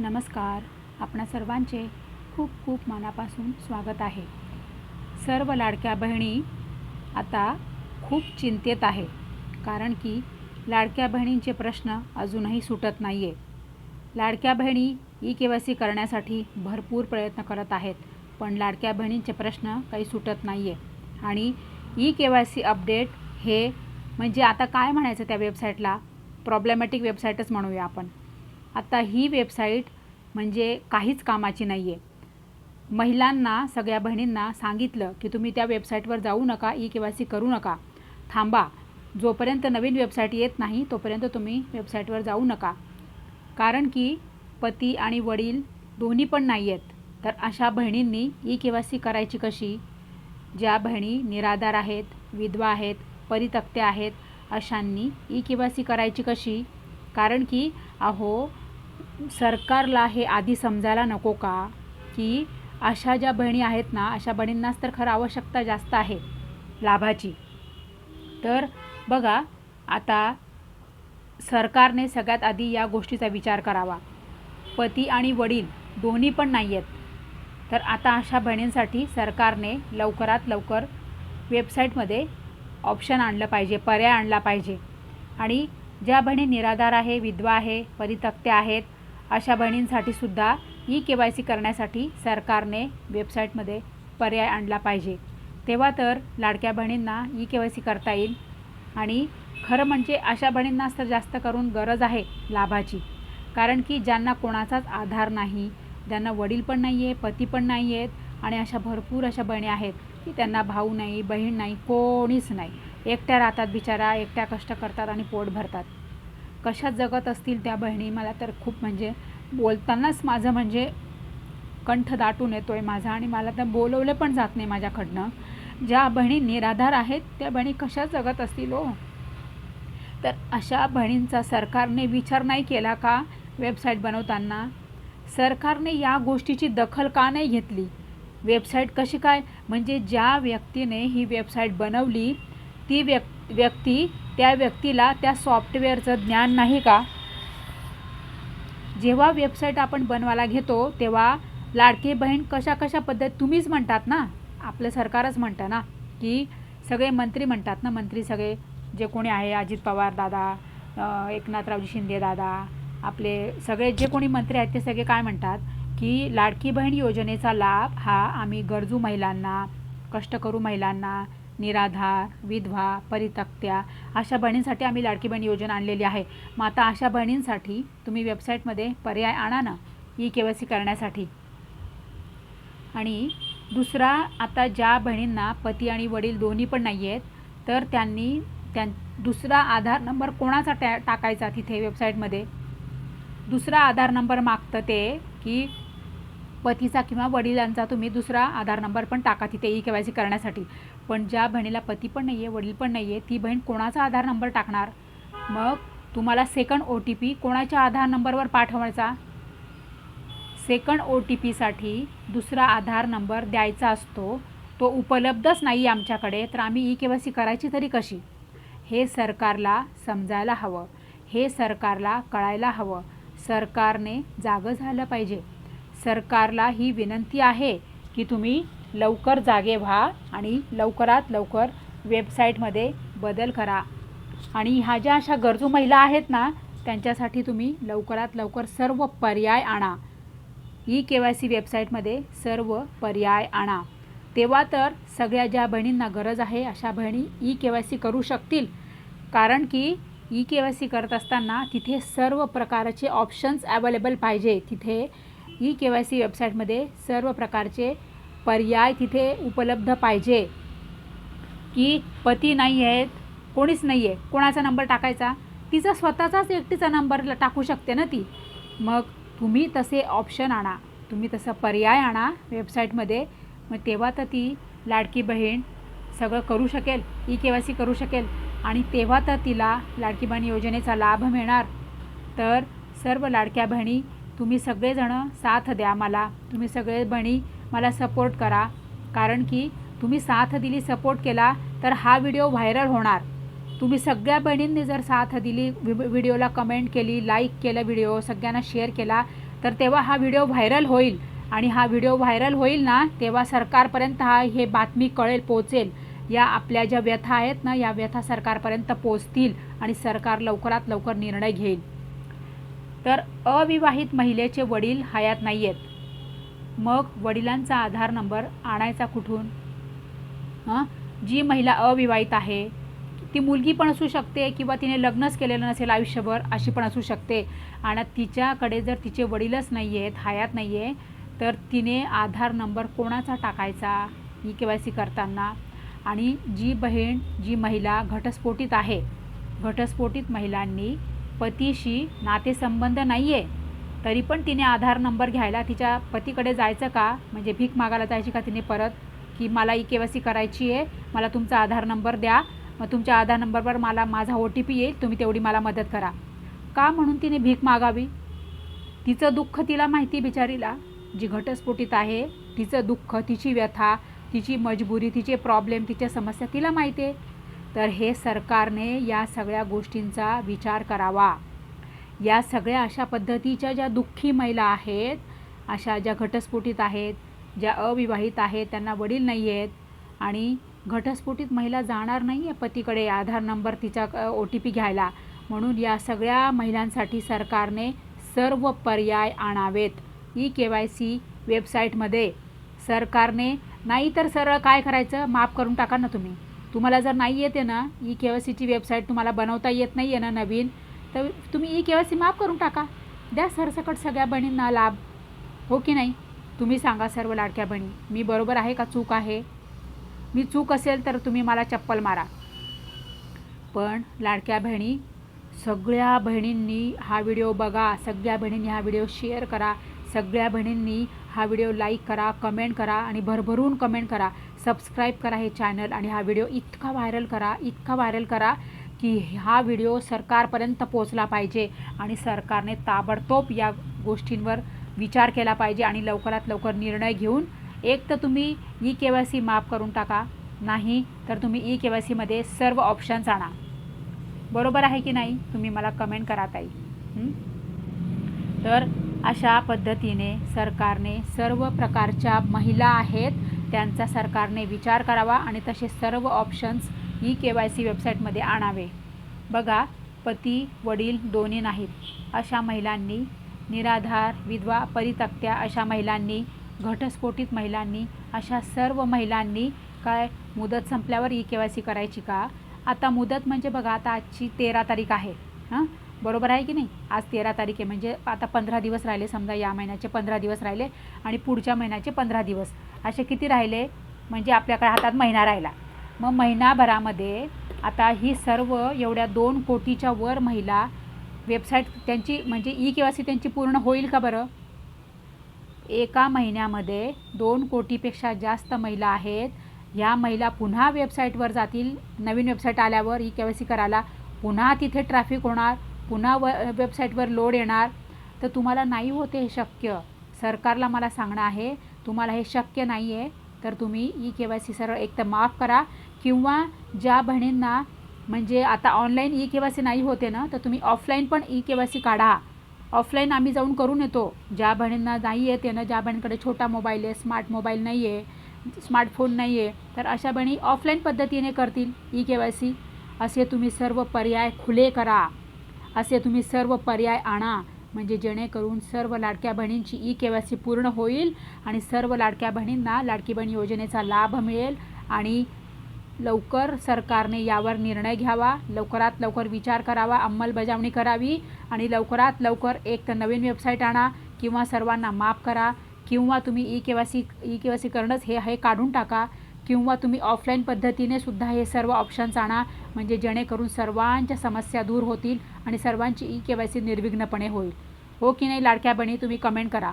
नमस्कार. आपणा सर्वांचे खूप खूप मनापासून स्वागत आहे. सर्व लाडक्या बहिणी आता खूप चिंतेत आहे. कारण की लाडक्या बहिणींचे प्रश्न अजूनही सुटत नाही आहे लाडक्या बहिणी ई के वाय सी करण्यासाठी भरपूर प्रयत्न करत आहेत. पण लाडक्या बहिणींचे प्रश्न काही सुटत नाही आहे आणि E K Y C update हे म्हणजे आता काय म्हणायचं त्या वेबसाईटला प्रॉब्लेमॅटिक वेबसाईटच म्हणूया आपण. आता ही वेबसाईट म्हणजे काहीच कामाची नाही आहे महिलांना सगळ्या बहिणींना सांगितलं की तुम्ही त्या वेबसाईटवर जाऊ नका ई के वाय सी करू नका. थांबा. जोपर्यंत नवीन वेबसाईट येत नाही तोपर्यंत तुम्ही वेबसाईटवर जाऊ नका. कारण की पती आणि वडील दोन्ही पण नाही आहेत तर अशा बहिणींनी ई के वाय सी करायची कशी? ज्या बहिणी निराधार आहेत विधवा आहेत परितक्त्या आहेत अशांनी ई के वाय सी करायची कशी? कारण की अहो सरकारला हे आधी समजायला नको का? की अशा ज्या बहिणी आहेत ना अशा बहिणींनाच तर खरं आवश्यकता जास्त आहे लाभाची. तर बघा आता सरकारने सगळ्यात आधी या गोष्टीचा विचार करावा. पती आणि वडील दोन्ही पण नाही आहेत. तर आता अशा बहिणींसाठी सरकारने लवकरात लवकर वेबसाईटमध्ये ऑप्शन आणलं पाहिजे पर्याय आणला पाहिजे. आणि ज्या बहिणी निराधार आहे विधवा आहे परितक्त्या आहेत अशा बहिणींसाठी सुद्धा ई के वाय सी करण्यासाठी सरकारने वेबसाईटमध्ये पर्याय आणला पाहिजे. तेव्हा तर लाडक्या बहिणींना ई के वाय सी करता येईल आणि खरं म्हणजे अशा बहिणींनाच तर जास्त करून गरज आहे लाभाची. कारण की ज्यांना कोणाचाच आधार नाही ज्यांना वडील पण नाही आहे पती पण नाही आहेत आणि अशा भरपूर अशा बहिणी आहेत की त्यांना भाऊ नाही बहीण नाही कोणीच नाही. एकट्या राहतात बिचारा एकट्या कष्ट करतात आणि पोट भरतात. कशा जगत असतील त्या बहिणी? मला तर खूप म्हणजे बोलतानाच माझं म्हणजे कंठ दाटून येतो आहे माझा आणि मला तर बोलवले पण जात नाही माझ्याकडनं. ज्या बहिणी निराधार आहेत त्या बहिणी कशा जगत असतील हो? तर अशा बहिणींचा सरकारने विचार नाही केला का वेबसाईट बनवताना? सरकारने या गोष्टीची दखल का नाही घेतली? वेबसाईट कशी काय? म्हणजे ज्या व्यक्तीने ही वेबसाईट बनवली ती व्यक् व्यक्ती त्या व्यक्तीला त्या सॉफ्टवेअरचं ज्ञान नाही का? जेव्हा वेबसाईट आपण बनवायला घेतो तेव्हा लाडकी बहीण कशा कशा पद्धत तुम्हीच म्हणतात ना? आपलं सरकारच म्हणतं ना? की सगळे मंत्री म्हणतात ना? मंत्री सगळे जे कोणी आहे अजित पवार दादा एकनाथरावजी शिंदे दादा आपले सगळे जे कोणी मंत्री आहेत ते सगळे काय म्हणतात? की लाडकी बहीण योजनेचा लाभ हा आम्ही गरजू महिलांना कष्ट करू महिलांना निराधार विधवा परितक्त्या अशा बहिणींसाठी आम्ही लाडकी बहीण योजना आणलेली आहे. मग आता अशा बहिणींसाठी तुम्ही वेबसाईटमध्ये पर्याय आणा ना ई के वाय सी करण्यासाठी. आणि दुसरा आता ज्या बहिणींना पती आणि वडील दोन्ही पण नाही आहेत तर त्यांनी त्यां दुसरा आधार नंबर कोणाचा टॅ टाकायचा तिथे वेबसाईटमध्ये दुसरा आधार नंबर मागतं ते की पतीचा किंवा वडिलांचा तुम्ही दुसरा आधार नंबर पण टाका तिथे ई के वाय सी करण्यासाठी. पण ज्या बहिणीला पती पण नाही आहे वडील पण नाही आहे ती बहीण कोणाचा आधार नंबर टाकणार? मग तुम्हाला सेकंड ओ टी पी कोणाच्या आधार नंबरवर पाठवायचा? सेकंड ओ टी पीसाठी दुसरा आधार नंबर द्यायचा असतो. तो उपलब्धच नाही आमच्याकडे तर आम्ही ई के वाय सी करायची तरी कशी? हे सरकारला समजायला हवं. हे सरकारला कळायला हवं. सरकारने जागं झालं पाहिजे. सरकारला ही विनंती आहे की तुम्ही लवकर जागे व्हा आणि लवकरात लवकर वेबसाईटमध्ये बदल करा. आणि ह्या ज्या अशा गरजू महिला आहेत ना त्यांच्यासाठी तुम्ही लवकरात लवकर सर्व पर्याय आणा. ई के वाय सी वेबसाईटमध्ये सर्व पर्याय आणा. तेव्हा तर सगळ्या ज्या बहिणींना गरज आहे अशा बहिणी ई के वाय सी करू शकतील. कारण की ई के वाय सी करत असताना तिथे सर्व प्रकारचे ऑप्शन्स अवेलेबल पाहिजे. तिथे ई के वाय सी वेबसाईटमध्ये सर्व प्रकारचे पर्याय तिथे उपलब्ध पाहिजे. की पती नाही आहेत कोणीच नाही आहे कोणाचा नंबर टाकायचा? तिचा स्वतःचाच एकटीचा नंबर टाकू शकते ना ती. मग तुम्ही तसे ऑप्शन आणा. तुम्ही तसा पर्याय आणा वेबसाईटमध्ये. मग तेव्हा तर ती लाडकी बहीण सगळं करू शकेल ई के वाय सी करू शकेल. आणि तेव्हा तर तिला लाडकी बहीण योजनेचा लाभ मिळणार. तर सर्व लाडक्या बहिणी तुम्ही सगळेजणं साथ द्या मला. तुम्ही सगळे बणी मला सपोर्ट करा. कारण की तुम्ही साथ दिली सपोर्ट केला तर हा व्हिडिओ व्हायरल होणार. तुम्ही सगळ्या बहिणींनी जर साथ दिली व्हिडिओला कमेंट केली लाईक केलं व्हिडिओ सगळ्यांना शेअर केला तर तेव्हा हा व्हिडिओ व्हायरल होईल. आणि हा व्हिडिओ व्हायरल होईल ना तेव्हा सरकारपर्यंत हा हे बातमी कळेल पोचेल. या आपल्या ज्या व्यथा आहेत ना या व्यथा सरकारपर्यंत पोचतील आणि सरकार लवकरात लवकर निर्णय घेईल. तर अविवाहित महिलेचे वडील हयात नाही आहेत मग वडिलांचा आधार नंबर आणायचा कुठून? हां? जी महिला अविवाहित आहे ती मुलगी पण असू शकते किंवा तिने लग्नच केलेलं नसेल आयुष्यभर अशी पण असू शकते. आणि तिच्याकडे जर तिचे वडीलच नाही आहेत हयात नाही आहे तर तिने आधार नंबर कोणाचा टाकायचा? ई के वाय सी करताना. आणि जी बहीण जी महिला घटस्फोटीत आहे घटस्फोटित महिलांनी पतीशी नातेसंबंध नाही आहे तरी पण तिने आधार नंबर घ्यायला तिच्या पतीकडे जायचं का? म्हणजे भीक मागायला जायची का तिने परत? की मला ई के वाय सी करायची आहे मला तुमचा आधार नंबर द्या मग तुमच्या आधार नंबरवर मला माझा ओ टी पी येईल तुम्ही तेवढी मला मदत करा. का म्हणून तिने भीक मागावी? तिचं दुःख तिला माहिती बिचारीला. जी घटस्फोटित आहे तिचं दुःख तिची व्यथा तिची मजबुरी तिचे प्रॉब्लेम तिच्या समस्या तिला माहिती आहे. तर हे सरकारने या सगळ्या गोष्टींचा विचार करावा. या सगळ्या अशा पद्धतीच्या ज्या दुःखी महिला आहेत अशा ज्या घटस्फोटीत आहेत ज्या अविवाहित आहेत त्यांना वडील नाही आहेत आणि घटस्फोटीत महिला जाणार नाही आहे पतीकडे आधार नंबर तिचा ओ टी पी घ्यायला. म्हणून या सगळ्या महिलांसाठी सरकारने सर्व पर्याय आणावेत. ई के वाय सी वेबसाईटमध्ये सरकारने नाही तर सरळ काय करायचं? माफ करून टाका ना तुम्ही. तुम्हाला जर नाही येते ना ई के वाय सीची वेबसाईट तुम्हाला बनवता येत नाही आहे ना नवीन तर तुम्ही ई के वाय सी माफ करून टाका. द्या सरसकट सगळ्या बहिणींना लाभ. हो की नाही? तुम्ही सांगा सर्व लाडक्या बहिणी मी बरोबर आहे का चूक आहे? मी चूक असेल तर तुम्ही मला चप्पल मारा. पण लाडक्या बहिणी सगळ्या बहिणींनी हा व्हिडिओ बघा सगळ्या बहिणींनी हा व्हिडिओ शेअर करा सगळ्या बहिणींनी हा व्हिडिओ लाईक करा कमेंट करा आणि भरभरून कमेंट करा. सबस्क्राईब करा हे चॅनल आणि हा व्हिडिओ इतका व्हायरल करा इतका व्हायरल करा की हा व्हिडिओ सरकारपर्यंत पोचला पाहिजे आणि सरकारने ताबडतोब या गोष्टींवर विचार केला पाहिजे आणि लवकरात लवकर निर्णय घेऊन एक तर तुम्ही ई के वाय सी माफ करून टाका नाही तर तुम्ही ई के वाय सीमध्ये सर्व ऑप्शन्स आणा. बरोबर आहे की नाही? तुम्ही मला कमेंट करा ताई. तर अशा पद्धतीने सरकारने सर्व प्रकारच्या महिला आहेत त्यांचा सरकारने विचार करावा आणि तसे सर्व options E K Y C वेबसाईटमध्ये आणावे. बघा पती वडील दोन्ही नाहीत. अशा महिलांनी निराधार विधवा परितक्त्या अशा महिलांनी घटस्फोटित महिलांनी अशा सर्व महिलांनी काय मुदत संपल्यावर ई के वाय सी करायची का? आता मुदत म्हणजे बघा आता आजची तेरा तारीख आहे. हां? बरोबर आहे की नाही? आज तेरा तारीख आहे. म्हणजे आता पंधरा दिवस राहिले समजा या महिन्याचे पंधरा दिवस राहिले आणि पुढच्या महिन्याचे पंधरा दिवस. असे किती राहिले? म्हणजे आपल्याकडे हातात महिना राहिला. मग महिनाभरामध्ये आता ही सर्व एवढ्या दोन कोटीच्या वर महिला वेबसाईट त्यांची म्हणजे ई के वाय सी त्यांची पूर्ण होईल का बरं? एका महिन्यामध्ये दोन कोटीपेक्षा जास्त महिला आहेत. ह्या महिला पुन्हा वेबसाईटवर जातील. नवीन वेबसाईट आल्यावर ई के वाय सी करायला पुन्हा तिथे ट्रॅफिक होणार. पुन्हा व वेबसाईटवर लोड येणार तर तुम्हाला नाही होते हे शक्य. सरकारला मला सांगणं आहे तुम्हाला हे शक्य नाही आहे तर तुम्ही ई के वाय सी सरळ एक तर माफ करा. किंवा ज्या बहिणींना म्हणजे आता online E K Y C नाही होते ना तर तुम्ही ऑफलाईन पण ई के वाय सी काढा. ऑफलाईन आम्ही जाऊन करून येतो. ज्या बहिणींना नाही येते ना ज्या बहिणीकडे छोटा मोबाईल आहे स्मार्ट मोबाईल नाही आहे स्मार्टफोन नाही आहे तर अशा बहिणी ऑफलाईन पद्धतीने करतील ई के वाय सी असे तुम्ही सर्व पर्याय खुले करा. असे तुम्ही सर्व पर्याय आणा. म्हणजे जेणेकरून सर्व लाडक्या बहिणींची ई के वाय सी पूर्ण होईल आणि सर्व लाडक्या बहिणींना लाडकी बहीण योजनेचा लाभ मिळेल आणि लवकर सरकारने यावर निर्णय घ्यावा. लवकरात लवकर विचार करावा अंमलबजावणी करावी आणि लवकरात लवकर एक तर नवीन वेबसाईट आणा किंवा सर्वांना माफ करा किंवा तुम्ही E K Y C E K Y C करणंच हे हे काढून टाका किंवा तुम्ही ऑफलाईन पद्धतीने सुद्धा हे सर्व ऑप्शन्स आणा. म्हणजे जेणेकरून सर्वांच्या समस्या दूर होतील. आणि सर्वांची ई के वाय सी निर्विघ्नपणे होईल. हो की नाही लाडक्या बहिणी तुम्ही कमेंट करा.